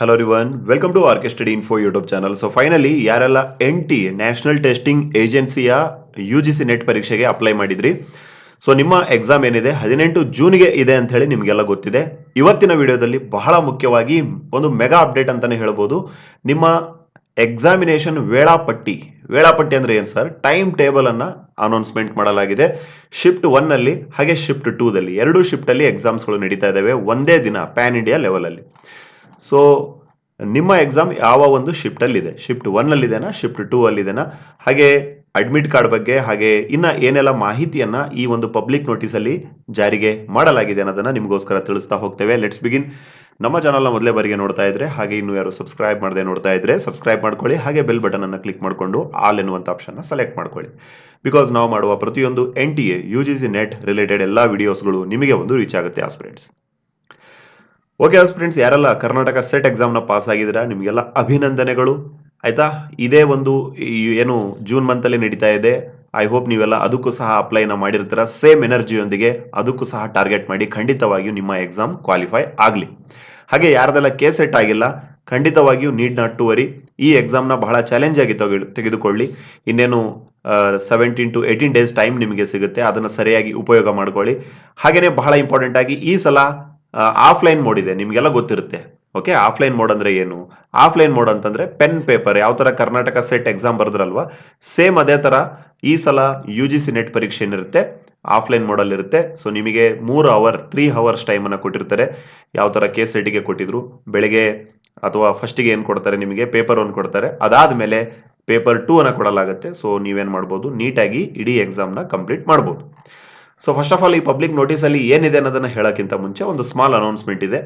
Hello ರಿವನ್ welcome to RK study info YouTube channel so finally ಯಾರೆಲ್ಲ N T national testing ಏಜೆನ್ಸಿಯ U G C net ಪರೀಕ್ಷೆಗೆ apply ಮಾಡಿದ್ರಿ? So ನಿಮ್ಮ exam ಏನಿದೆ? ಹದಿನೆಂಟು ಜೂನ್ಗೆ ಇದೆ ಅಂತ ಹೇಳಿ ನಿಮಗೆಲ್ಲ ಗೊತ್ತಿದೆ. ಇವತ್ತಿನ ವಿಡಿಯೋದಲ್ಲಿ ಬಹಳ ಮುಖ್ಯವಾಗಿ ಒಂದು ಮೆಗಾ ಅಪ್ಡೇಟ್ ಅಂತಲೇ ಹೇಳ್ಬೋದು. ನಿಮ್ಮ ಎಕ್ಸಾಮಿನೇಷನ್ ವೇಳಾಪಟ್ಟಿ. ವೇಳಾಪಟ್ಟಿ ಅಂದ್ರೆ ಏನು ಸರ್? ಟೈಮ್ ಟೇಬಲ್ ಅನ್ನ ಅನೌನ್ಸ್ಮೆಂಟ್ ಮಾಡಲಾಗಿದೆ. ಶಿಫ್ಟ್ ಒನ್ನಲ್ಲಿ ಹಾಗೆ ಶಿಫ್ಟ್ ಟೂದಲ್ಲಿ ಎರಡು ಶಿಫ್ಟ್ ಅಲ್ಲಿ ಎಕ್ಸಾಮ್ಸ್ಗಳು ನಡೀತಾ ಇದ್ದಾವೆ ಒಂದೇ ದಿನ ಪ್ಯಾನ್ ಇಂಡಿಯಾ ಲೆವೆಲ್ ಅಲ್ಲಿ. ಸೊ ನಿಮ್ಮ ಎಕ್ಸಾಮ್ ಯಾವ ಒಂದು ಶಿಫ್ಟ್ ಅಲ್ಲಿ ಇದೆ ಶಿಫ್ಟ್ ಒನ್ ಅಲ್ಲಿ ಇದೆನಾ ಶಿಫ್ಟ್ ಟೂ ಅಲ್ಲಿ ಇದೆನಾ ಹಾಗೆ ಅಡ್ಮಿಟ್ ಕಾರ್ಡ್ ಬಗ್ಗೆ, ಹಾಗೆ ಇನ್ನ ಏನೆಲ್ಲ ಮಾಹಿತಿಯನ್ನ ಈ ಒಂದು ಪಬ್ಲಿಕ್ ನೋಟಿಸ್ ಅಲ್ಲಿ ಜಾರಿಗೆ ಮಾಡಲಾಗಿದೆ ಅನ್ನೋದನ್ನ ನಿಮಗೋಸ್ಕರ ತಿಳಿಸ್ತಾ ಹೋಗ್ತೇವೆ. ಲೆಟ್ಸ್ ಬಿಗಿನ್ ನಮ್ಮ ಚಾನಲ್ನ ಮೊದಲೇ ಬಾರಿಗೆ ನೋಡ್ತಾ ಇದ್ರೆ, ಹಾಗೆ ಇನ್ನು ಯಾರು ಸಬ್ಸ್ಕ್ರೈಬ್ ಮಾಡದೆ ನೋಡ್ತಾ ಇದ್ರೆ ಸಬ್ಸ್ಕ್ರೈಬ್ ಮಾಡ್ಕೊಳ್ಳಿ, ಹಾಗೆ ಬೆಲ್ ಬಟನ್ ಅನ್ನ ಕ್ಲಿಕ್ ಮಾಡಿಕೊಂಡು ಆಲ್ ಎನ್ನುವಂತ ಆಪ್ಷನ್ ಸೆಲೆಕ್ಟ್ ಮಾಡ್ಕೊಳ್ಳಿ. ಬಿಕಾಸ್ ನಾವು ಮಾಡುವ ಪ್ರತಿಯೊಂದು N T A U G C NET related ಎಲ್ಲ ವಿಡಿಯೋಸ್ಗಳು ನಿಮಗೆ ಒಂದು ರೀಚ್ ಆಗುತ್ತೆ ಆಸ್ಪಿರೆಂಟ್ಸ್ ಓಕೆ ಫ್ರೆಂಡ್ಸ್ ಯಾರೆಲ್ಲ ಕರ್ನಾಟಕ ಸೆಟ್ ಎಕ್ಸಾಮ್ನ ಪಾಸ್ ಆಗಿದ್ದೀರಾ, ನಿಮಗೆಲ್ಲ ಅಭಿನಂದನೆಗಳು. ಆಯ್ತಾ? ಇದೇ ಒಂದು ಏನು ಜೂನ್ ಮಂತಲ್ಲಿ ನಡೀತಾ ಇದೆ. ಐ ಹೋಪ್ ನೀವೆಲ್ಲ ಅದಕ್ಕೂ ಸಹ ಅಪ್ಲೈನ ಮಾಡಿರ್ತೀರ. ಸೇಮ್ ಎನರ್ಜಿಯೊಂದಿಗೆ ಅದಕ್ಕೂ ಸಹ ಟಾರ್ಗೆಟ್ ಮಾಡಿ ಖಂಡಿತವಾಗಿಯೂ ನಿಮ್ಮ ಎಕ್ಸಾಮ್ ಕ್ವಾಲಿಫೈ ಆಗಲಿ. ಹಾಗೆ ಯಾರದೆಲ್ಲ ಕೆ ಸೆಟ್ ಆಗಿಲ್ಲ, ಖಂಡಿತವಾಗಿಯೂ ನೀಡ್ ನಾಟ್ ಟು ವರಿ ಈ ಎಕ್ಸಾಮ್ನ ಬಹಳ ಚಾಲೆಂಜ್ ಆಗಿ ತೆಗೆ ತೆಗೆದುಕೊಳ್ಳಿ. ಇನ್ನೇನು seventeen to eighteen days time ನಿಮಗೆ ಸಿಗುತ್ತೆ. ಅದನ್ನು ಸರಿಯಾಗಿ ಉಪಯೋಗ ಮಾಡ್ಕೊಳ್ಳಿ. ಹಾಗೆಯೇ ಬಹಳ ಇಂಪಾರ್ಟೆಂಟ್ ಆಗಿ ಈ ಸಲ ಆಫ್ಲೈನ್ ಮೋಡ್ ಇದೆ. ನಿಮಗೆಲ್ಲ ಗೊತ್ತಿರುತ್ತೆ. ಓಕೆ ಆಫ್ಲೈನ್ ಮೋಡ್ ಅಂದ್ರೆ ಏನು? ಆಫ್ಲೈನ್ ಮೋಡ್ ಅಂತಂದ್ರೆ ಪೆನ್ ಪೇಪರ್ ಯಾವ ಥರ ಕರ್ನಾಟಕ ಸೆಟ್ ಎಕ್ಸಾಮ್ ಬರೆದ್ರಲ್ವಾ? ಸೇಮ್ ಅದೇ ತರ ಈ ಸಲ ಯು ಜಿ ಸಿ ನೆಟ್ ಪರೀಕ್ಷೆ ಏನಿರುತ್ತೆ? ಆಫ್ಲೈನ್ ಮೋಡಲ್ಲಿ ಇರುತ್ತೆ. ಸೊ ನಿಮಗೆ ಮೂರು ಅವರ್ ತ್ರೀ ಅವರ್ಸ್ ಟೈಮನ್ನು ಕೊಟ್ಟಿರ್ತಾರೆ. ಯಾವ ಥರ ಕೆ ಸೆಟ್ಗೆ ಕೊಟ್ಟಿದ್ರು? ಬೆಳಗ್ಗೆ ಅಥವಾ ಫಸ್ಟಿಗೆ ಏನು ಕೊಡ್ತಾರೆ ನಿಮಗೆ? ಪೇಪರ್ ಒನ್ ಕೊಡ್ತಾರೆ. ಅದಾದಮೇಲೆ ಪೇಪರ್ ಟೂ ಅನ್ನು ಕೊಡಲಾಗುತ್ತೆ. ಸೊ ನೀವೇನು ಮಾಡ್ಬೋದು? ನೀಟಾಗಿ ಇಡೀ ಎಕ್ಸಾಮ್ನ ಕಂಪ್ಲೀಟ್ ಮಾಡ್ಬೋದು. ಸೊ ಫಸ್ಟ್ ಆಫ್ ಆಲ್ ಈ ಪಬ್ಲಿಕ್ ನೋಟಿಸಲ್ಲಿ ಏನಿದೆ ಅನ್ನೋದನ್ನ ಹೇಳೋಕ್ಕಿಂತ ಮುಂಚೆ ಒಂದು ಸ್ಮಾಲ್ ಅನೌನ್ಸ್ಮೆಂಟ್ ಇದೆ.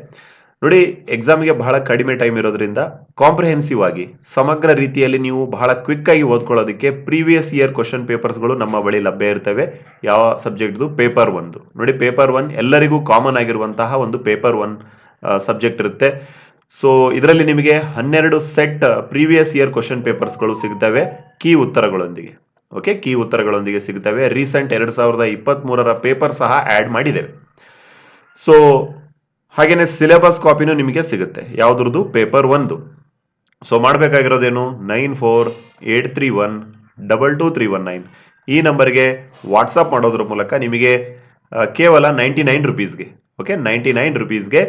ನೋಡಿ ಎಕ್ಸಾಮ್ಗೆ ಬಹಳ ಕಡಿಮೆ ಟೈಮ್ ಇರೋದ್ರಿಂದ ಕಾಂಪ್ರಿಹೆನ್ಸಿವ್ ಆಗಿ ಸಮಗ್ರ ರೀತಿಯಲ್ಲಿ ನೀವು ಬಹಳ ಕ್ವಿಕ್ ಆಗಿ ಓದ್ಕೊಳ್ಳೋದಕ್ಕೆ ಪ್ರೀವಿಯಸ್ ಇಯರ್ ಕ್ವಶನ್ ಪೇಪರ್ಸ್ಗಳು ನಮ್ಮ ಬಳಿ ಲಭ್ಯ ಇರ್ತವೆ. ಯಾವ ಸಬ್ಜೆಕ್ಟ್ದು ಪೇಪರ್ ಒಂದು ನೋಡಿ ಪೇಪರ್ ಒನ್ ಎಲ್ಲರಿಗೂ ಕಾಮನ್ ಆಗಿರುವಂತಹ ಒಂದು ಪೇಪರ್ ಒನ್ ಸಬ್ಜೆಕ್ಟ್ ಇರುತ್ತೆ. ಸೊ ಇದರಲ್ಲಿ ನಿಮಗೆ ಹನ್ನೆರಡು ಸೆಟ್ ಪ್ರೀವಿಯಸ್ ಇಯರ್ ಕ್ವಶನ್ ಪೇಪರ್ಸ್ಗಳು ಸಿಗ್ತವೆ. ಕೀ ಉತ್ತರಗಳೊಂದಿಗೆ. ಓಕೆ ಕೀ ಉತ್ತರಗಳೊಂದಿಗೆ ಸಿಗ್ತವೆ ರೀಸೆಂಟ್ ಎರಡು ಸಾವಿರದ ಇಪ್ಪತ್ತ್ ಮೂರರ ಪೇಪರ್ ಸಹ ಆ್ಯಡ್ ಮಾಡಿದ್ದೇವೆ ಸೊ ಹಾಗೆಯೇ ಸಿಲೆಬಸ್ ಕಾಪಿನೂ ನಿಮಗೆ ಸಿಗುತ್ತೆ. ಯಾವುದ್ರದ್ದು? ಪೇಪರ್ ಒಂದು. So ಮಾಡಬೇಕಾಗಿರೋದೇನು? Nine four eight three one double two three one nine ಈ ನಂಬರ್ಗೆ ವಾಟ್ಸಪ್ ಮಾಡೋದ್ರ ಮೂಲಕ ನಿಮಗೆ ಕೇವಲ ನೈಂಟಿ ನೈನ್ ರುಪೀಸ್ಗೆ ಓಕೆ ನೈಂಟಿ ನೈನ್ ರುಪೀಸ್ಗೆ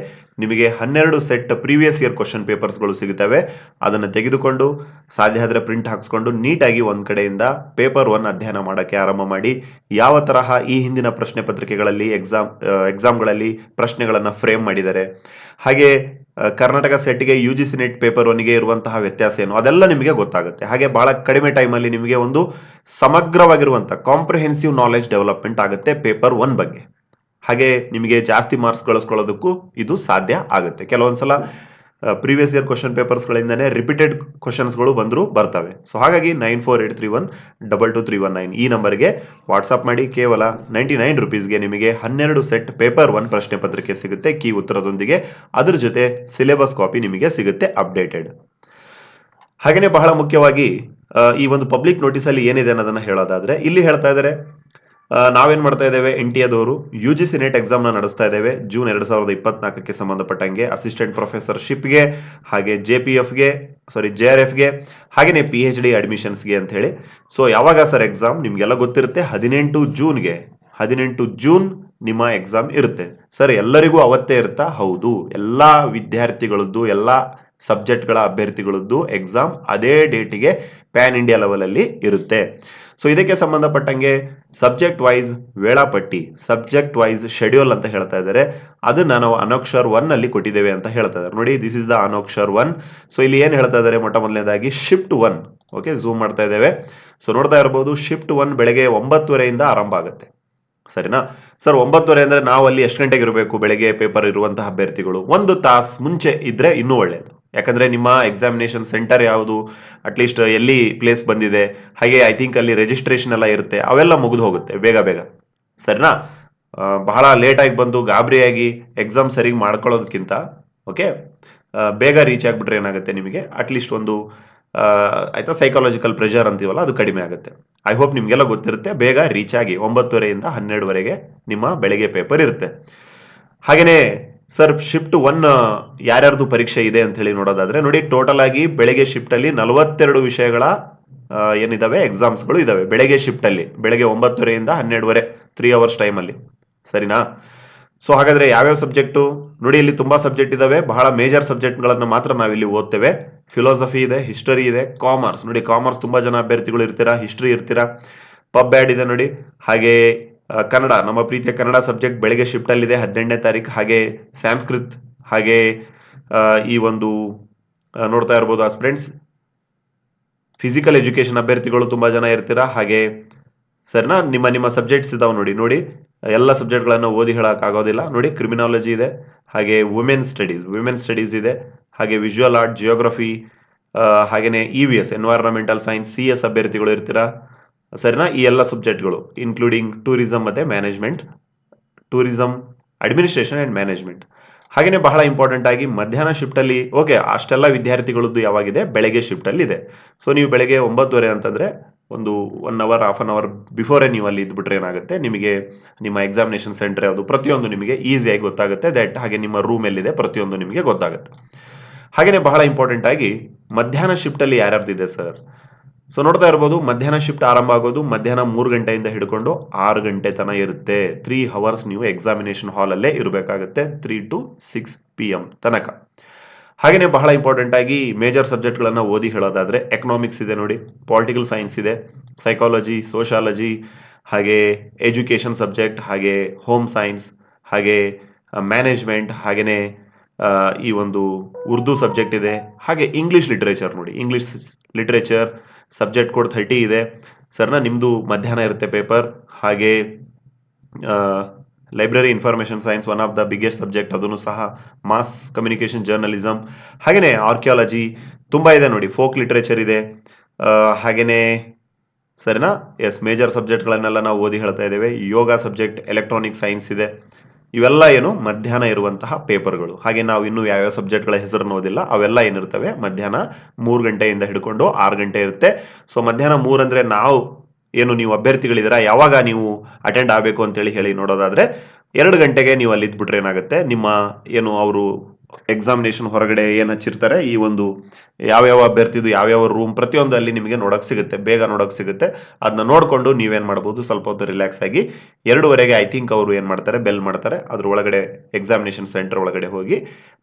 ನಿಮಗೆ ಹನ್ನೆರಡು ಸೆಟ್ ಪ್ರೀವಿಯಸ್ ಇಯರ್ ಕ್ವಶನ್ ಪೇಪರ್ಸ್ಗಳು ಸಿಗುತ್ತವೆ. ಅದನ್ನು ತೆಗೆದುಕೊಂಡು, ಸಾಧ್ಯ ಆದರೆ ಪ್ರಿಂಟ್ ಹಾಕಿಸ್ಕೊಂಡು, ನೀಟಾಗಿ ಒಂದು ಕಡೆಯಿಂದ ಪೇಪರ್ ಒನ್ ಅಧ್ಯಯನ ಮಾಡೋಕ್ಕೆ ಆರಂಭ ಮಾಡಿ, ಯಾವ ತರಹ ಈ ಹಿಂದಿನ ಪ್ರಶ್ನೆ ಪತ್ರಿಕೆಗಳಲ್ಲಿ ಎಕ್ಸಾಮ್ ಎಕ್ಸಾಮ್ಗಳಲ್ಲಿ ಪ್ರಶ್ನೆಗಳನ್ನು ಫ್ರೇಮ್ ಮಾಡಿದ್ದಾರೆ ಹಾಗೆ Karnataka ಸೆಟ್ಗೆ U G C NET paper ಒನ್ಗೆ ಇರುವಂತಹ ವ್ಯತ್ಯಾಸ ಏನು? ಅದೆಲ್ಲ ನಿಮಗೆ ಗೊತ್ತಾಗುತ್ತೆ. ಹಾಗೆ ಬಹಳ ಕಡಿಮೆ ಟೈಮಲ್ಲಿ ನಿಮಗೆ ಒಂದು ಸಮಗ್ರವಾಗಿರುವಂಥ ಕಾಂಪ್ರಿಹೆನ್ಸಿವ್ ನಾಲೆಜ್ ಡೆವಲಪ್ಮೆಂಟ್ ಆಗುತ್ತೆ ಪೇಪರ್ ಒನ್ ಬಗ್ಗೆ. ಹಾಗೆ ನಿಮಗೆ ಜಾಸ್ತಿ ಮಾರ್ಕ್ಸ್ ಗಳಿಸ್ಕೊಳ್ಳೋದಕ್ಕೂ ಇದು ಸಾಧ್ಯ ಆಗುತ್ತೆ. ಕೆಲವೊಂದ್ಸಲ ಪ್ರೀವಿಯಸ್ ಇಯರ್ ಕ್ವಶನ್ ಪೇಪರ್ಸ್ಗಳಿಂದನೇ ರಿಪೀಟೆಡ್ ಕ್ವಶನ್ಸ್ಗಳು ಬಂದರೂ ಬರ್ತವೆ. ಸೊ ಹಾಗಾಗಿ nine four eight three one double two three one nine ಈ ನಂಬರ್ಗೆ ವಾಟ್ಸಪ್ ಮಾಡಿ. ಕೇವಲ ನೈಂಟಿ ನೈನ್ ರುಪೀಸ್ಗೆ ನಿಮಗೆ ಹನ್ನೆರಡು ಸೆಟ್ ಪೇಪರ್ ಒನ್ ಪ್ರಶ್ನೆ ಪತ್ರಿಕೆ ಸಿಗುತ್ತೆ. ಕೀ ಉತ್ತರದೊಂದಿಗೆ ಅದ್ರ ಜೊತೆ ಸಿಲೆಬಸ್ ಕಾಪಿ ನಿಮಗೆ ಸಿಗುತ್ತೆ ಅಪ್ಡೇಟೆಡ್ ಹಾಗೆಯೇ ಬಹಳ ಮುಖ್ಯವಾಗಿ ಈ ಒಂದು ಪಬ್ಲಿಕ್ ನೋಟಿಸಲ್ಲಿ ಏನಿದೆ ಅನ್ನೋದನ್ನ ಹೇಳೋದಾದ್ರೆ, ಇಲ್ಲಿ ಹೇಳ್ತಾ ಇದ್ದಾರೆ ನಾವೇನ್ ಮಾಡ್ತಾ ಇದ್ದೇವೆ? ಎನ್ ಟಿ ಎದವರು ಯು ಜಿ ಸಿ ನೆಟ್ ಎಕ್ಸಾಮ್ನ ನಡೆಸ್ತಾ ಇದ್ದೇವೆ. ಜೂನ್ ಎರಡ್ ಸಾವಿರದ ಇಪ್ಪತ್ನಾಲ್ಕಕ್ಕೆ ಸಂಬಂಧಪಟ್ಟಂಗೆ ಅಸಿಸ್ಟೆಂಟ್ ಪ್ರೊಫೆಸರ್ಶಿಪ್ಗೆ ಹಾಗೆ ಜೆ ಪಿ ಎಫ್ಗೆ ಸಾರಿ ಜೆ ಆರ್ ಎಫ್ಗೆ ಹಾಗೆಯೇ ಪಿ ಎಚ್ ಡಿ ಅಡ್ಮಿಷನ್ಸ್ಗೆ ಅಂತ ಹೇಳಿ ಸೊ ಯಾವಾಗ ಸರ್ ಎಕ್ಸಾಮ್ ನಿಮ್ಗೆಲ್ಲ ಗೊತ್ತಿರುತ್ತೆ. ಹದಿನೆಂಟು ಜೂನ್ಗೆ ಹದಿನೆಂಟು ಜೂನ್ ನಿಮ್ಮ ಎಕ್ಸಾಮ್ ಇರುತ್ತೆ. ಸರ್ ಎಲ್ಲರಿಗೂ ಅವತ್ತೇ ಇರುತ್ತಾ? ಹೌದು. ಎಲ್ಲ ವಿದ್ಯಾರ್ಥಿಗಳದ್ದು, ಎಲ್ಲ ಸಬ್ಜೆಕ್ಟ್ಗಳ ಅಭ್ಯರ್ಥಿಗಳದ್ದು ಎಕ್ಸಾಮ್ ಅದೇ ಡೇಟಿಗೆ ಪ್ಯಾನ್ ಇಂಡಿಯಾ ಲೆವೆಲಲ್ಲಿ ಇರುತ್ತೆ. ಸೊ ಇದಕ್ಕೆ ಸಂಬಂಧಪಟ್ಟಂಗೆ ಸಬ್ಜೆಕ್ಟ್ ವೈಸ್ ವೇಳಾಪಟ್ಟಿ ಸಬ್ಜೆಕ್ಟ್ ವೈಸ್ ಶೆಡ್ಯೂಲ್ ಅಂತ ಹೇಳ್ತಾ ಇದ್ದಾರೆ. ಅದನ್ನ ನಾವು ಅನೋಕ್ಷರ್ ಒನ್ ಅಲ್ಲಿ ಕೊಟ್ಟಿದ್ದೇವೆ ಅಂತ ಹೇಳ್ತಾ ಇದ್ದಾರೆ. ನೋಡಿ this is the annexure one so ಇಲ್ಲಿ ಏನ್ ಹೇಳ್ತಾ ಇದ್ದಾರೆ? ಮೊಟ್ಟ ಮೊದಲನೇದಾಗಿ ಶಿಫ್ಟ್ ಒನ್ ಓಕೆ ಝೂಮ್ ಮಾಡ್ತಾ ಇದ್ದೇವೆ. ಸೊ ನೋಡ್ತಾ ಇರಬಹುದು ಶಿಫ್ಟ್ ಒನ್ ಬೆಳಗ್ಗೆ ಒಂಬತ್ತುವರೆಯಿಂದ ಆರಂಭ ಆಗುತ್ತೆ. ಸರಿನಾ? ಸರ್ ಒಂಬತ್ತುವರೆ ಅಂದ್ರೆ ನಾವು ಅಲ್ಲಿ ಎಷ್ಟು ಗಂಟೆಗೆ ಇರಬೇಕು? ಬೆಳಗ್ಗೆ ಪೇಪರ್ ಇರುವಂತಹ ಅಭ್ಯರ್ಥಿಗಳು. ಒಂದು ತಾಸ್ ಮುಂಚೆ ಇದ್ರೆ ಇನ್ನೂ ಒಳ್ಳೆಯದು ಯಾಕಂದ್ರೆ ನಿಮ್ಮ ಎಕ್ಸಾಮಿನೇಷನ್ ಸೆಂಟರ್ ಯಾವುದು? ಅಟ್ಲೀಸ್ಟ್ ಎಲ್ಲಿ ಪ್ಲೇಸ್ ಬಂದಿದೆ? ಹಾಗೆ ಐ ಥಿಂಕ್ ಅಲ್ಲಿ ರಿಜಿಸ್ಟ್ರೇಷನ್ ಎಲ್ಲ ಇರುತ್ತೆ. ಅವೆಲ್ಲ ಮುಗಿದು ಹೋಗುತ್ತೆ ಬೇಗ ಬೇಗ. ಸರಿನಾ? ಬಹಳ ಲೇಟಾಗಿ ಬಂದು ಗಾಬರಿಯಾಗಿ ಎಕ್ಸಾಮ್ ಸರಿಗೆ ಮಾಡ್ಕೊಳ್ಳೋದಕ್ಕಿಂತ ಓಕೆ ಬೇಗ ರೀಚ್ ಆಗಿಬಿಟ್ರೆ ಏನಾಗುತ್ತೆ ನಿಮಗೆ? ಅಟ್ಲೀಸ್ಟ್ ಒಂದು ಆಯ್ತಾ ಸೈಕಾಲಜಿಕಲ್ ಪ್ರೆಷರ್ ಅಂತೀವಲ್ಲ, ಅದು ಕಡಿಮೆ ಆಗುತ್ತೆ. ಐ ಹೋಪ್ ನಿಮಗೆಲ್ಲ ಗೊತ್ತಿರುತ್ತೆ. ಬೇಗ ರೀಚ್ ಆಗಿ ಒಂಬತ್ತುವರೆಯಿಂದ ಹನ್ನೆರಡುವರೆಗೆ ನಿಮ್ಮ ಬೆಳಗ್ಗೆ ಪೇಪರ್ ಇರುತ್ತೆ. ಹಾಗೆಯೇ ಸರ್ ಶಿಫ್ಟ್ ಒನ್ ಯಾರ್ಯಾರ್ದು ಪರೀಕ್ಷೆ ಇದೆ ಅಂತ ಹೇಳಿ ನೋಡೋದಾದ್ರೆ, ನೋಡಿ ಟೋಟಲ್ ಆಗಿ ಬೆಳಗ್ಗೆ ಶಿಫ್ಟ್ ಅಲ್ಲಿ ನಲವತ್ತೆರಡು ವಿಷಯಗಳ ಏನಿದಾವೆ? ಎಕ್ಸಾಮ್ಸ್ಗಳು ಇದಾವೆ. ಬೆಳಗ್ಗೆ ಶಿಫ್ಟ್ ಅಲ್ಲಿ, ಬೆಳಗ್ಗೆ ಒಂಬತ್ತುವರೆಯಿಂದ ಹನ್ನೆರಡುವರೆ ತ್ರೀ ಅವರ್ಸ್ ಟೈಮ್ ಅಲ್ಲಿ. ಸರಿನಾ? ಸೊ ಹಾಗಾದ್ರೆ ಯಾವ್ಯಾವ ಸಬ್ಜೆಕ್ಟು ನೋಡಿ, ಇಲ್ಲಿ ತುಂಬಾ ಸಬ್ಜೆಕ್ಟ್ ಇದಾವೆ. ಬಹಳ ಮೇಜರ್ ಸಬ್ಜೆಕ್ಟ್ಗಳನ್ನು ಮಾತ್ರ ನಾವಿಲ್ಲಿ ಓದ್ತೇವೆ. ಫಿಲಾಸಫಿ ಇದೆ ಹಿಸ್ಟರಿ ಇದೆ ಕಾಮರ್ಸ್ ನೋಡಿ ಕಾಮರ್ಸ್ ತುಂಬಾ ಜನ ಅಭ್ಯರ್ಥಿಗಳು ಇರ್ತೀರಾ? ಹಿಸ್ಟ್ರಿ ಇರ್ತೀರಾ? ಪಬ್ ಬ್ಯಾಡ್ ಇದೆ ನೋಡಿ. ಹಾಗೆ ಕನ್ನಡ, ನಮ್ಮ ಪ್ರೀತಿಯ ಕನ್ನಡ ಸಬ್ಜೆಕ್ಟ್ ಬೆಳಗ್ಗೆ ಶಿಫ್ಟ್ ಅಲ್ಲಿದೆ, ಹದಿನೆಂಟನೇ ತಾರೀಕು ಹಾಗೆ ಸಂಸ್ಕೃತ್ ಹಾಗೆ ಈ ಒಂದು ನೋಡ್ತಾ ಇರ್ಬೋದು ಆ ಫ್ರೆಂಡ್ಸ್ ಫಿಸಿಕಲ್ ಎಜುಕೇಶನ್ ಅಭ್ಯರ್ಥಿಗಳು ತುಂಬಾ ಜನ ಇರ್ತೀರಾ? ಹಾಗೆ ಸರಿನಾ ನಿಮ್ಮ ನಿಮ್ಮ ಸಬ್ಜೆಕ್ಟ್ಸ್ ಇದಾವೆ ನೋಡಿ ನೋಡಿ. ಎಲ್ಲ ಸಬ್ಜೆಕ್ಟ್ಗಳನ್ನು ಓದಿ ಆಗೋದಿಲ್ಲ. ನೋಡಿ ಕ್ರಿಮಿನಾಲಜಿ ಇದೆ, ಹಾಗೆ ವುಮೆನ್ ಸ್ಟಡೀಸ್ ವುಮೆನ್ ಸ್ಟಡೀಸ್ ಇದೆ, ಹಾಗೆ ವಿಜುವಲ್ ಆರ್ಟ್ ಜಿಯೋಗ್ರಫಿ ಹಾಗೆಯೇ E V S environmental science C S ಅಭ್ಯರ್ಥಿಗಳು ಇರ್ತೀರಾ? ಸರಿನಾ? ಈ ಎಲ್ಲ ಸಬ್ಜೆಕ್ಟ್ಗಳು ಇನ್ಕ್ಲೂಡಿಂಗ್ ಟೂರಿಸಂ ಮತ್ತೆ management tourism administration and management ಹಾಗೆಯೇ ಬಹಳ ಇಂಪಾರ್ಟೆಂಟ್ ಆಗಿ ಮಧ್ಯಾಹ್ನ ಶಿಫ್ಟಲ್ಲಿ ಓಕೆ ಅಷ್ಟೆಲ್ಲ ವಿದ್ಯಾರ್ಥಿಗಳದ್ದು ಯಾವಾಗಿದೆ? ಬೆಳಗ್ಗೆ ಶಿಫ್ಟ್ ಅಲ್ಲಿ ಇದೆ. ಸೊ ನೀವು ಬೆಳಗ್ಗೆ ಒಂಬತ್ತುವರೆ ಅಂತಂದ್ರೆ ಒಂದು one hour half an hour ಬಿಫೋರೇ ನೀವು ಅಲ್ಲಿ ಇದ್ಬಿಟ್ರೆ ಏನಾಗುತ್ತೆ? ನಿಮಗೆ ನಿಮ್ಮ ಎಕ್ಸಾಮಿನೇಷನ್ ಸೆಂಟರ್ ಯಾವುದು ಪ್ರತಿಯೊಂದು ನಿಮಗೆ ಈಸಿಯಾಗಿ ಗೊತ್ತಾಗುತ್ತೆ. ದಟ್ ಹಾಗೆ ನಿಮ್ಮ ರೂಮ್ ಎಲ್ಲಿದೆ ಪ್ರತಿಯೊಂದು ನಿಮಗೆ ಗೊತ್ತಾಗುತ್ತೆ. ಹಾಗೆಯೇ ಬಹಳ ಇಂಪಾರ್ಟೆಂಟ್ ಆಗಿ ಮಧ್ಯಾಹ್ನ ಶಿಫ್ಟ್ ಅಲ್ಲಿ ಯಾರ್ಯಾರ್ದಿದೆ ಸರ್ ಸೊ ನೋಡ್ತಾ ಇರ್ಬೋದು, ಮಧ್ಯಾಹ್ನ ಶಿಫ್ಟ್ ಆರಂಭ ಆಗೋದು, ಮಧ್ಯಾಹ್ನ ಮೂರು ಗಂಟೆಯಿಂದ ಹಿಡ್ಕೊಂಡು ಆರು ಗಂಟೆ ತನ ಇರುತ್ತೆ. ತ್ರೀ ಅವರ್ಸ್ ನೀವು ಎಕ್ಸಾಮಿನೇಷನ್ ಹಾಲಲ್ಲೇ ಇರಬೇಕಾಗುತ್ತೆ three to six P M ತನಕ. ಹಾಗೆಯೇ ಬಹಳ ಇಂಪಾರ್ಟೆಂಟ್ ಆಗಿ ಮೇಜರ್ ಸಬ್ಜೆಕ್ಟ್ಗಳನ್ನು ಓದಿ ಹೇಳೋದಾದ್ರೆ ಎಕನಾಮಿಕ್ಸ್ ಇದೆ ನೋಡಿ ಪೊಲಿಟಿಕಲ್ ಸೈನ್ಸ್ ಇದೆ ಸೈಕಾಲಜಿ ಸೋಷಾಲಜಿ ಹಾಗೆ ಎಜುಕೇಷನ್ ಸಬ್ಜೆಕ್ಟ್ ಹಾಗೆ ಹೋಮ್ ಸೈನ್ಸ್ ಹಾಗೆ ಮ್ಯಾನೇಜ್ಮೆಂಟ್ ಹಾಗೆಯೇ ಈ ಒಂದು ಉರ್ದು ಸಬ್ಜೆಕ್ಟ್ ಇದೆ. ಹಾಗೆ ಇಂಗ್ಲಿಷ್ ಲಿಟ್ರೇಚರ್ ನೋಡಿ English literature subject code thirty ಇದೆ. ಸರ್ನ ನಿಮ್ಮದು ಮಧ್ಯಾಹ್ನ ಇರುತ್ತೆ ಪೇಪರ್ ಹಾಗೆ library information science one of the biggest subject ಅದನ್ನು ಸಹ ಮಾಸ್ ಕಮ್ಯುನಿಕೇಷನ್ ಜರ್ನಲಿಸಮ್ ಹಾಗೆಯೇ ಆರ್ಕಿಯಾಲಜಿ ತುಂಬ ಇದೆ ನೋಡಿ ಫೋಕ್ ಲಿಟ್ರೇಚರ್ ಇದೆ. ಹಾಗೆಯೇ ಸರಿನಾ ಎಸ್ ಮೇಜರ್ ಸಬ್ಜೆಕ್ಟ್ಗಳನ್ನೆಲ್ಲ ನಾವು ಓದಿ ಹೇಳ್ತಾ ಇದ್ದೇವೆ. ಯೋಗ ಸಬ್ಜೆಕ್ಟ್ ಎಲೆಕ್ಟ್ರಾನಿಕ್ ಸೈನ್ಸ್ ಇದೆ. ಇವೆಲ್ಲ ಏನು? ಮಧ್ಯಾಹ್ನ ಇರುವಂತಹ ಪೇಪರ್ಗಳು. ಹಾಗೆ ನಾವು ಇನ್ನೂ ಯಾವ್ಯಾವ ಸಬ್ಜೆಕ್ಟ್ಗಳ ಹೆಸರು ಓದಿಲ್ಲ, ಅವೆಲ್ಲ ಏನಿರ್ತವೆ? ಮಧ್ಯಾಹ್ನ ಮೂರು ಗಂಟೆಯಿಂದ ಹಿಡ್ಕೊಂಡು ಆರು ಗಂಟೆ ಇರುತ್ತೆ. ಸೊ ಮಧ್ಯಾಹ್ನ ಮೂರು ಅಂದ್ರೆ ನಾವು ಏನು, ನೀವು ಅಭ್ಯರ್ಥಿಗಳಿದ್ದೀರಾ? ಯಾವಾಗ ನೀವು ಅಟೆಂಡ್ ಆಗಬೇಕು ಅಂತೇಳಿ ಹೇಳಿ ನೋಡೋದಾದರೆ ಎರಡು ಗಂಟೆಗೆ ನೀವು ಅಲ್ಲಿ ಇದ್ಬಿಟ್ರೆ ಏನಾಗುತ್ತೆ? ನಿಮ್ಮ ಏನು, ಅವರು ಎಕ್ಸಾಮಿನೇಷನ್ ಹೊರಗಡೆ ಏನು ಹಚ್ಚಿರ್ತಾರೆ, ಈ ಒಂದು ಯಾವ್ಯಾವ ಅಭ್ಯರ್ಥಿದು ಯಾವ್ಯಾವ ರೂಮ್ ಪ್ರತಿಯೊಂದು ಅಲ್ಲಿ ನಿಮಗೆ ನೋಡೋಕೆ ಸಿಗುತ್ತೆ, ಬೇಗ ನೋಡೋಕೆ ಸಿಗುತ್ತೆ. ಅದನ್ನ ನೋಡಿಕೊಂಡು ನೀವೇನು ಮಾಡ್ಬೋದು, ಸ್ವಲ್ಪ ಹೊತ್ತು ರಿಲ್ಯಾಕ್ಸ್ ಆಗಿ ಎರಡೂವರೆಗೆ ಐ ಥಿಂಕ್ ಅವರು ಏನು ಮಾಡ್ತಾರೆ ಬೆಲ್ ಮಾಡ್ತಾರೆ. ಅದ್ರ ಒಳಗಡೆ ಎಕ್ಸಾಮಿನೇಷನ್ ಸೆಂಟರ್ ಒಳಗಡೆ ಹೋಗಿ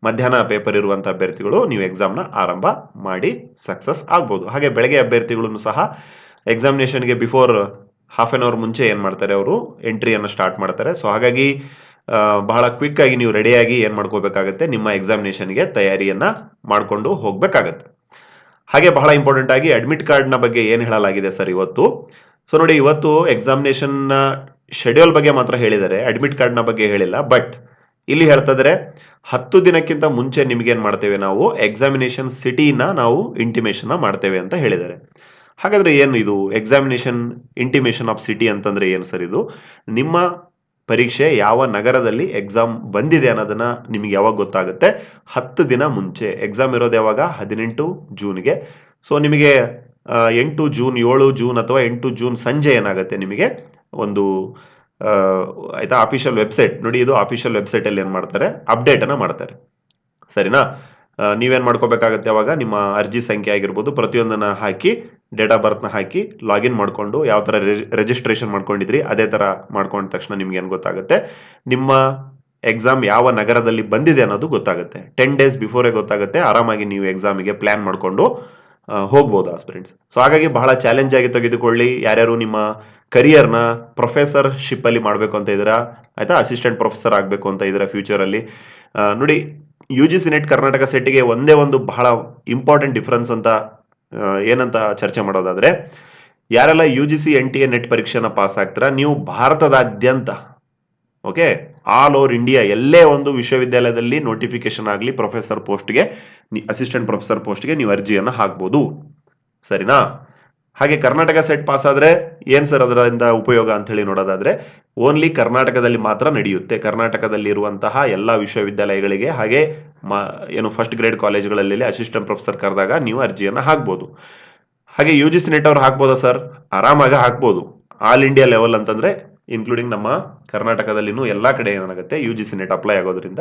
ಮಧ್ಯಾಹ್ನ ಪೇಪರ್ ಇರುವಂಥ ಅಭ್ಯರ್ಥಿಗಳು ನೀವು ಎಕ್ಸಾಮ್ನ ಆರಂಭ ಮಾಡಿ ಸಕ್ಸಸ್ ಆಗ್ಬೋದು. ಹಾಗೆ ಬೆಳಗ್ಗೆ ಅಭ್ಯರ್ಥಿಗಳನ್ನು ಸಹ ಎಕ್ಸಾಮಿನೇಷನ್ಗೆ ಬಿಫೋರ್ ಹಾಫ್ ಆನ್ ಅವರ್ ಮುಂಚೆ ಏನು ಮಾಡ್ತಾರೆ ಅವರು ಎಂಟ್ರಿಯನ್ನು ಸ್ಟಾರ್ಟ್ ಮಾಡ್ತಾರೆ. ಸೊ ಹಾಗಾಗಿ ಬಹಳ ಕ್ವಿಕ್ ಆಗಿ ನೀವು ರೆಡಿಯಾಗಿ ಏನು ಮಾಡ್ಕೋಬೇಕಾಗತ್ತೆ? ನಿಮ್ಮ ಎಕ್ಸಾಮಿನೇಷನ್ಗೆ ತಯಾರಿಯನ್ನ ಮಾಡಿಕೊಂಡು ಹೋಗಬೇಕಾಗತ್ತೆ. ಹಾಗೆ ಬಹಳ ಇಂಪಾರ್ಟೆಂಟ್ ಆಗಿ ಅಡ್ಮಿಟ್ ಕಾರ್ಡ್ನ ಬಗ್ಗೆ ಏನು ಹೇಳಲಾಗಿದೆ ಸರ್ ಇವತ್ತು? ಸೊ ನೋಡಿ, ಇವತ್ತು ಎಕ್ಸಾಮಿನೇಷನ್ನ ಶೆಡ್ಯೂಲ್ ಬಗ್ಗೆ ಮಾತ್ರ ಹೇಳಿದ್ದಾರೆ. ಅಡ್ಮಿಟ್ ಕಾರ್ಡ್ನ ಬಗ್ಗೆ ಹೇಳಿಲ್ಲ. ಬಟ್ ಇಲ್ಲಿ ಹೇಳ್ತಿದ್ರೆ ಹತ್ತು ದಿನಕ್ಕಿಂತ ಮುಂಚೆ ನಿಮ್ಗೆ ಏನ್ ಮಾಡ್ತೇವೆ ನಾವು? ಎಕ್ಸಾಮಿನೇಷನ್ ಸಿಟಿನ ನಾವು ಇಂಟಿಮೇಷನ್ ಮಾಡ್ತೇವೆ ಅಂತ ಹೇಳಿದ್ದಾರೆ. ಹಾಗಾದ್ರೆ ಏನು ಇದು? ಎಕ್ಸಾಮಿನೇಷನ್ ಇಂಟಿಮೇಷನ್ ಆಫ್ ಸಿಟಿ ಅಂತಂದ್ರೆ ಏನು ಸರ್ ಇದು? ನಿಮ್ಮ ಪರೀಕ್ಷೆ ಯಾವ ನಗರದಲ್ಲಿ ಎಕ್ಸಾಮ್ ಬಂದಿದೆ ಅನ್ನೋದನ್ನ ನಿಮಗೆ ಯಾವಾಗ ಗೊತ್ತಾಗುತ್ತೆ? ಹತ್ತು ದಿನ ಮುಂಚೆ. ಎಕ್ಸಾಮ್ ಇರೋದು ಯಾವಾಗ? ಹದಿನೆಂಟು ಜೂನ್ಗೆ. ಸೊ ನಿಮಗೆ ಎಂಟು ಜೂನ್, ಏಳು ಜೂನ್ ಅಥವಾ ಎಂಟು ಜೂನ್ ಸಂಜೆ ಏನಾಗುತ್ತೆ ನಿಮಗೆ? ಒಂದು ಆಯಿತಾ ಅಫಿಷಿಯಲ್ ವೆಬ್ಸೈಟ್ ನೋಡಿ, ಇದು ಅಫಿಷಿಯಲ್ ವೆಬ್ಸೈಟ್ ಅಲ್ಲಿ ಏನ್ ಮಾಡ್ತಾರೆ? ಅಪ್ಡೇಟ್ ಅನ್ನ ಮಾಡ್ತಾರೆ. ಸರಿನಾ? ನೀವೇನ್ ಮಾಡ್ಕೋಬೇಕಾಗತ್ತೆ ಅವಾಗ ನಿಮ್ಮ ಅರ್ಜಿ ಸಂಖ್ಯೆ ಆಗಿರ್ಬೋದು ಪ್ರತಿಯೊಂದನ್ನ ಹಾಕಿ ಡೇಟ್ ಆಫ್ ಬರ್ತ್ನ ಹಾಕಿ ಲಾಗಿನ್ ಮಾಡ್ಕೊಂಡು, ಯಾವ ತರ ರಿಜಿಸ್ಟ್ರೇಷನ್ ಮಾಡ್ಕೊಂಡಿದ್ರಿ, ಅದೇ ತರ ಮಾಡ್ಕೊಂಡ ತಕ್ಷಣ ನಿಮ್ಗೆ ಏನ್ ಗೊತ್ತಾಗುತ್ತೆ? ನಿಮ್ಮ ಎಕ್ಸಾಮ್ ಯಾವ ನಗರದಲ್ಲಿ ಬಂದಿದೆ ಅನ್ನೋದು ಗೊತ್ತಾಗುತ್ತೆ. ಟೆನ್ ಡೇಸ್ ಬಿಫೋರೇ ಗೊತ್ತಾಗುತ್ತೆ, ಆರಾಮಾಗಿ ನೀವು ಎಕ್ಸಾಮಿಗೆ ಪ್ಲಾನ್ ಮಾಡ್ಕೊಂಡು ಹೋಗ್ಬೋದು ಆಸ್ಪಿರೆಂಟ್ಸ್ ಸೊ ಹಾಗಾಗಿ ಬಹಳ ಚಾಲೆಂಜ್ ಆಗಿ ತೆಗೆದುಕೊಳ್ಳಿ. ಯಾರ್ಯಾರು ನಿಮ್ಮ ಕರಿಯರ್ನ ಪ್ರೊಫೆಸರ್ಶಿಪ್ ಅಲ್ಲಿ ಮಾಡಬೇಕು ಅಂತ ಇದ್ದೀರಾ, ಆಯಿತಾ? ಅಸಿಸ್ಟೆಂಟ್ ಪ್ರೊಫೆಸರ್ ಆಗಬೇಕು ಅಂತ ಇದ್ದೀರಾ ಫ್ಯೂಚರ್ ಅಲ್ಲಿ? ನೋಡಿ U G C NET Karnataka ಸೆಟ್ಗೆ ಒಂದೇ ಒಂದು ಬಹಳ ಇಂಪಾರ್ಟೆಂಟ್ ಡಿಫ್ರೆನ್ಸ್ ಅಂತ ಏನಂತ ಚರ್ಚೆ ಮಾಡೋದಾದ್ರೆ, ಯಾರೆಲ್ಲ U G C N T A NET ಪರೀಕ್ಷೆನ pass ಆಗ್ತೀರಾ, ನೀವು ಭಾರತದಾದ್ಯಂತ, ಓಕೆ? ಆಲ್ ಓವರ್ ಇಂಡಿಯಾ, ಎಲ್ಲೇ ಒಂದು ವಿಶ್ವವಿದ್ಯಾಲಯದಲ್ಲಿ ನೋಟಿಫಿಕೇಶನ್ ಆಗಲಿ, ಪ್ರೊಫೆಸರ್ ಪೋಸ್ಟ್ಗೆ ಅಸಿಸ್ಟೆಂಟ್ ಪ್ರೊಫೆಸರ್ ಪೋಸ್ಟ್ಗೆ ನೀವು ಅರ್ಜಿಯನ್ನು ಹಾಕ್ಬೋದು. ಸರಿನಾ? ಹಾಗೆ ಕರ್ನಾಟಕ ಸೆಟ್ ಪಾಸ್ ಆದ್ರೆ ಏನ್ ಸರ್ ಅದರಿಂದ ಉಪಯೋಗ ಅಂತ ಹೇಳಿ ನೋಡೋದಾದ್ರೆ ಓನ್ಲಿ ಕರ್ನಾಟಕದಲ್ಲಿ ಮಾತ್ರ ನಡೆಯುತ್ತೆ. ಕರ್ನಾಟಕದಲ್ಲಿ ಇರುವಂತಹ ಎಲ್ಲ ವಿಶ್ವವಿದ್ಯಾಲಯಗಳಿಗೆ ಹಾಗೆ ಏನು ಫಸ್ಟ್ ಗ್ರೇಡ್ ಕಾಲೇಜ್ಗಳಲ್ಲಿ ಅಸಿಸ್ಟೆಂಟ್ ಪ್ರೊಫೆಸರ್ ಕರೆದಾಗ ನೀವು ಅರ್ಜಿಯನ್ನು ಹಾಕ್ಬೋದು. ಹಾಗೆ ಯು ಜಿ ಸಿ ನೆಟ್ ಅವ್ರು ಹಾಕ್ಬೋದಾ ಸರ್ ಆರಾಮಾಗಿ ಹಾಕ್ಬೋದು. ಆಲ್ ಇಂಡಿಯಾ ಲೆವೆಲ್ ಅಂತಂದ್ರೆ ಇನ್ಕ್ಲೂಡಿಂಗ್ ನಮ್ಮ ಕರ್ನಾಟಕದಲ್ಲಿನೂ ಎಲ್ಲ ಕಡೆ ಏನಾಗುತ್ತೆ U G C NET apply ಆಗೋದ್ರಿಂದ.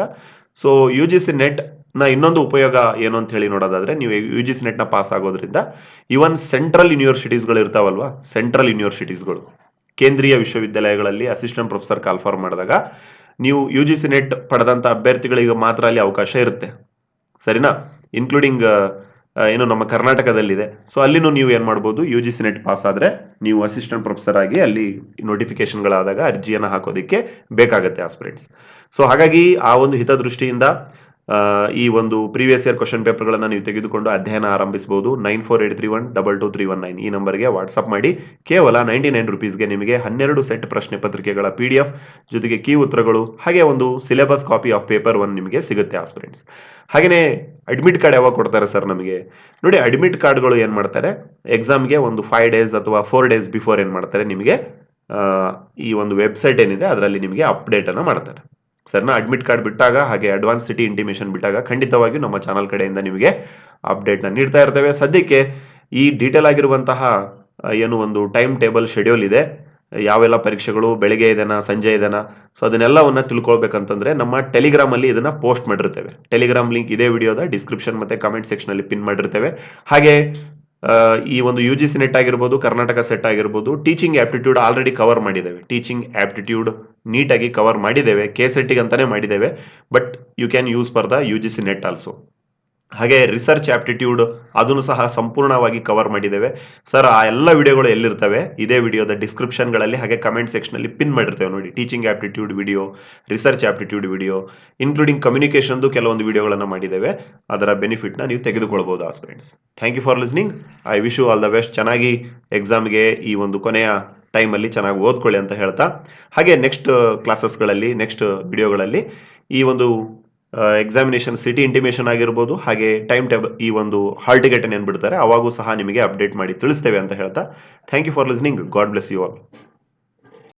So U G C NET ನ ಇನ್ನೊಂದು ಉಪಯೋಗ ಏನು ಅಂತ ಹೇಳಿ ನೋಡೋದಾದ್ರೆ ನೀವು ಯು ಜಿ ಸಿ ನೆಟ್ನ ಪಾಸ್ ಆಗೋದ್ರಿಂದ ಇವನ್ ಸೆಂಟ್ರಲ್ ಯೂನಿವರ್ಸಿಟೀಸ್ಗಳು ಇರ್ತಾವಲ್ವಾ? ಸೆಂಟ್ರಲ್ ಯೂನಿವರ್ಸಿಟೀಸ್ಗಳು ಕೇಂದ್ರೀಯ ವಿಶ್ವವಿದ್ಯಾಲಯಗಳಲ್ಲಿ ಅಸಿಸ್ಟೆಂಟ್ ಪ್ರೊಫೆಸರ್ ಕಾಲ್ಫಾರ್ ಮಾಡಿದಾಗ ನೀವು ಯು ಜಿ ಸಿ ನೆಟ್ ಪಡೆದಂಥ ಅಭ್ಯರ್ಥಿಗಳಿಗೆ ಮಾತ್ರ ಅಲ್ಲಿ ಅವಕಾಶ ಇರುತ್ತೆ. ಸರಿನಾ? ಇನ್ಕ್ಲೂಡಿಂಗ್ ಏನು ನಮ್ಮ ಕರ್ನಾಟಕದಲ್ಲಿದೆ. ಸೊ ಅಲ್ಲಿನೂ ನೀವು ಏನು ಮಾಡ್ಬೋದು? U G C NET pass ಆದರೆ ನೀವು ಅಸಿಸ್ಟೆಂಟ್ ಪ್ರೊಫೆಸರ್ ಆಗಿ ಅಲ್ಲಿ ನೋಟಿಫಿಕೇಶನ್ಗಳಾದಾಗ ಅರ್ಜಿಯನ್ನು ಹಾಕೋದಕ್ಕೆ ಬೇಕಾಗುತ್ತೆ ಆಸ್ಪಿರೆಂಟ್ಸ್ ಸೊ ಹಾಗಾಗಿ ಆ ಒಂದು ಹಿತದೃಷ್ಟಿಯಿಂದ ಈ ಒಂದು ಪ್ರೀವಿಯಸ್ ಇಯರ್ ಕ್ವಶನ್ ಪೇಪರ್ಗಳನ್ನು ನೀವು ತೆಗೆದುಕೊಂಡು ಅಧ್ಯಯನ ಆರಂಭಿಸಬಹುದು. Nine four eight three one double two three one nine ಈ ನಂಬರ್ಗೆ ವಾಟ್ಸಪ್ ಮಾಡಿ. ಕೇವಲ ನೈಂಟಿ ನೈನ್ ರುಪೀಸ್ಗೆ ನಿಮಗೆ ಹನ್ನೆರಡು ಸೆಟ್ ಪ್ರಶ್ನೆ ಪತ್ರಿಕೆಗಳ ಪಿ ಡಿ ಎಫ್ ಜೊತೆಗೆ ಕೀ ಉತ್ತರಗಳು, ಹಾಗೆ ಒಂದು syllabus copy of paper one ನಿಮಗೆ ಸಿಗುತ್ತೆ ಆಸ್ಪಿರೆಂಟ್ಸ್ ಹಾಗೆಯೇ ಅಡ್ಮಿಟ್ ಕಾರ್ಡ್ ಯಾವಾಗ ಕೊಡ್ತಾರೆ ಸರ್ ನಮಗೆ? ನೋಡಿ ಅಡ್ಮಿಟ್ ಕಾರ್ಡ್ಗಳು ಏನು ಮಾಡ್ತಾರೆ? ಎಕ್ಸಾಮ್ಗೆ ಒಂದು ಫೈವ್ ಡೇಸ್ ಅಥವಾ ಫೋರ್ ಡೇಸ್ ಬಿಫೋರ್ ಏನು ಮಾಡ್ತಾರೆ? ನಿಮಗೆ ಈ ಒಂದು ವೆಬ್ಸೈಟ್ ಏನಿದೆ, ಅದರಲ್ಲಿ ನಿಮಗೆ ಅಪ್ಡೇಟನ್ನು ಮಾಡ್ತಾರೆ. ಸರ್ನ ಅಡ್ಮಿಟ್ ಕಾರ್ಡ್ ಬಿಟ್ಟಾಗ ಹಾಗೆ ಅಡ್ವಾನ್ಸ್ ಸಿಟಿ ಇಂಟಿಮೇಷನ್ ಬಿಟ್ಟಾಗ ಖಂಡಿತವಾಗಿಯೂ ನಮ್ಮ ಚಾನಲ್ ಕಡೆಯಿಂದ ನಿಮಗೆ ಅಪ್ಡೇಟ್ನ ನೀಡ್ತಾ ಇರ್ತೇವೆ. ಸದ್ಯಕ್ಕೆ ಈ ಡೀಟೇಲ್ ಆಗಿರುವಂತಹ ಏನು ಒಂದು ಟೈಮ್ ಟೇಬಲ್ ಶೆಡ್ಯೂಲ್ ಇದೆ. ಯಾವೆಲ್ಲ ಪರೀಕ್ಷೆಗಳು, ಬೆಳಿಗ್ಗೆ ಇದೆನಾ, ಸಂಜೆ ಇದೆನಾ ಸೊ ಅದನ್ನೆಲ್ಲವನ್ನ ತಿಳ್ಕೊಳ್ಬೇಕಂತಂದ್ರೆ ನಮ್ಮ ಟೆಲಿಗ್ರಾಮ್ ಅಲ್ಲಿ ಇದನ್ನ ಪೋಸ್ಟ್ ಮಾಡಿರ್ತೇವೆ. ಟೆಲಿಗ್ರಾಮ್ ಲಿಂಕ್ ಇದೇ ವಿಡಿಯೋದ ಡಿಸ್ಕ್ರಿಪ್ಷನ್ ಮತ್ತೆ ಕಮೆಂಟ್ ಸೆಕ್ಷನ್ ಅಲ್ಲಿ ಪಿನ್ ಮಾಡಿರ್ತೇವೆ. ಹಾಗೆ ಈ ಒಂದು ಯು ಜಿ ಸಿ ನೆಟ್ ಆಗಿರ್ಬೋದು, ಕರ್ನಾಟಕ ಸೆಟ್ ಆಗಿರ್ಬೋದು ಟೀಚಿಂಗ್ ಆಪ್ಟಿಟ್ಯೂಡ್ ಆಲ್ರೆಡಿ ಕವರ್ ಮಾಡಿದ್ದೇವೆ. ಟೀಚಿಂಗ್ ಆಪ್ಟಿಟ್ಯೂಡ್ ನೀಟಾಗಿ ಕವರ್ ಮಾಡಿದ್ದೇವೆ ಕೆ ಸೆಟ್ಟಿಗೆ ಅಂತಲೇ ಮಾಡಿದ್ದೇವೆ but you can use for the U G C NET also ಹಾಗೆ ರಿಸರ್ಚ್ ಆಪ್ಟಿಟ್ಯೂಡ್ ಅದನ್ನು ಸಹ ಸಂಪೂರ್ಣವಾಗಿ ಕವರ್ ಮಾಡಿದ್ದೇವೆ. ಸರ್ ಆ ಎಲ್ಲ ವಿಡಿಯೋಗಳು ಎಲ್ಲಿರ್ತವೆ? ಇದೇ ವಿಡಿಯೋದ ಡಿಸ್ಕ್ರಿಪ್ಷನ್ಗಳಲ್ಲಿ ಹಾಗೆ ಕಮೆಂಟ್ ಸೆಕ್ಷನಲ್ಲಿ ಪಿನ್ ಮಾಡಿರ್ತೇವೆ ನೋಡಿ. Teaching aptitude video research aptitude video including ಕಮ್ಯುನಿಕೇಷನ್ದು ಕೆಲವೊಂದು ವಿಡಿಯೋಗಳನ್ನು ಮಾಡಿದ್ದೇವೆ. ಅದರ ಬೆನಿಫಿಟ್ನ ನೀವು ತೆಗೆದುಕೊಳ್ಬೋದು aspirants thank you for listening I wish you all the best ಚೆನ್ನಾಗಿ ಎಕ್ಸಾಮ್ಗೆ ಈ ಒಂದು ಕೊನೆಯ ಟೈಮಲ್ಲಿ ಚೆನ್ನಾಗಿ ಓದ್ಕೊಳ್ಳಿ ಅಂತ ಹೇಳ್ತಾ. ಹಾಗೆ ನೆಕ್ಸ್ಟ್ ಕ್ಲಾಸಸ್ಗಳಲ್ಲಿ ನೆಕ್ಸ್ಟ್ ವಿಡಿಯೋಗಳಲ್ಲಿ ಈ ಒಂದು ಎಕ್ಸಾಮಿನೇಷನ್ ಸಿಟಿ ಇಂಟಿಮೇಷನ್ ಆಗಿರ್ಬೋದು, ಹಾಗೆ ಟೈಮ್ ಟೇಬಲ್ ಈ ಒಂದು ಹಾಲ್ ಟಿಕೆಟ್ ಏನ್ಬಿಡ್ತಾರೆ ಅವಾಗೂ ಸಹ ನಿಮಗೆ ಅಪ್ಡೇಟ್ ಮಾಡಿ ತಿಳಿಸ್ತೇವೆ ಅಂತ ಹೇಳ್ತಾ thank you for listening God bless you all